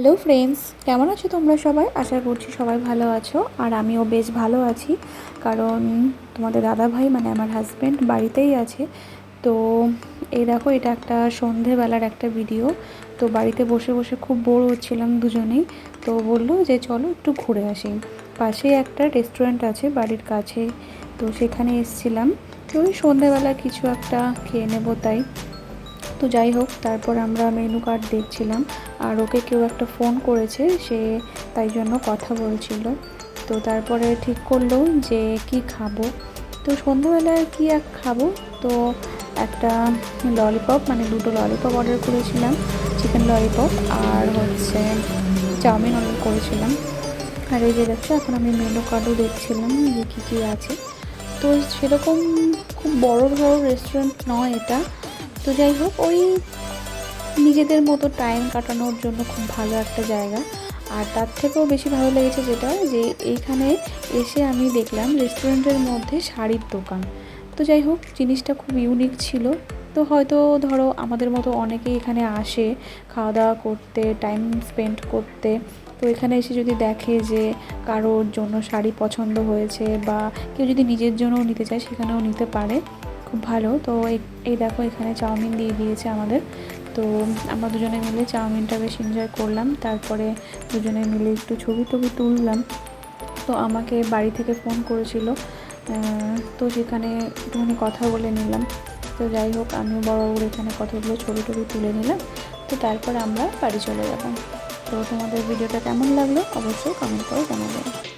Hello friends কেমন আছো তোমরা সবাই? আশা করছি সবাই ভালো আছো, আর আমিও বেশ ভালো আছি। কারণ তোমাদের দাদা ভাই মানে আমার হাজব্যান্ড বাড়িতেই আছে। তো এই দেখো, এটা একটা সন্ধেবেলার একটা ভিডিও তো বাড়িতে বসে বসে খুব বোর হচ্ছিলাম দুজনেই। তো বলল যে, চলো একটু ঘুরে আসি। পাশেই একটা রেস্টুরেন্ট আছে বাড়ির কাছে। তো সেখানে এসছিলাম। তো ওই সন্ধেবেলা কিছু একটা খেয়ে নেব তাই। তো যাই হোক, তারপর আমরা মেনু কার্ড দেখছিলাম। আর ওকে কেউ একটা ফোন করেছে, সে তাই জন্য কথা বলছিল। তো তারপরে ঠিক করল যে, কি খাব? তো সন্ধ্যাবেলায় কি এক খাব? তো একটা ললিপপ মানে দুটো ললিপপ অর্ডার করেছিলাম চিকেন ললিপপ আর হচ্ছে চাউমিন অর্ডার করেছিলাম। আর এই যে দেখছ, এখন আমি মেনু কার্ডও দেখছিলাম যে কী কী আছে। তো সেরকম খুব বড় বড় রেস্টুরেন্ট নয় এটা। তো যাই হোক, ওই নিজেদের মতো টাইম কাটানোর জন্য খুব ভালো একটা জায়গা। আর তার থেকেও বেশি ভালো লেগেছে যেটা, যে এইখানে এসে আমি দেখলাম রেস্টুরেন্টের মধ্যে শাড়ির দোকান। তো যাই হোক, জিনিসটা খুব ইউনিক ছিল। তো হয়তো ধরো আমাদের মতো অনেকেই এখানে আসে খাওয়া দাওয়া করতে টাইম স্পেন্ড করতে। তো এখানে এসে যদি দেখে যে কারোর জন্য শাড়ি পছন্দ হয়েছে বা কেউ যদি নিজের জন্যও নিতে চায়, সেখানেও নিতে পারে। খুব ভালো। তো এই- দেখো এখানে চাউমিন দিয়ে দিয়েছে আমাদের। তো আমরা দুজনে মিলে চাউমিনটা বেশ এনজয় করলাম। তারপরে দুজনে মিলে একটু ছবি টবি তুললাম। তো আমাকে বাড়ি থেকে ফোন করেছিল। তো সেখানে একটুখানি কথা বলে নিলাম। তো যাই হোক, আমিও বড়বাবুর এখানে কতগুলো ছবি টবি তুলে নিলাম। তো তারপর আমরা বাড়ি চলে যাব। তো তোমাদের ভিডিওটা কেমন লাগল? অবশ্যই কমেন্ট করে জানাবেন